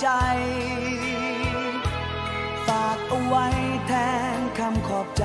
ใจ ฝากเอาไว้แทนคำขอบใจ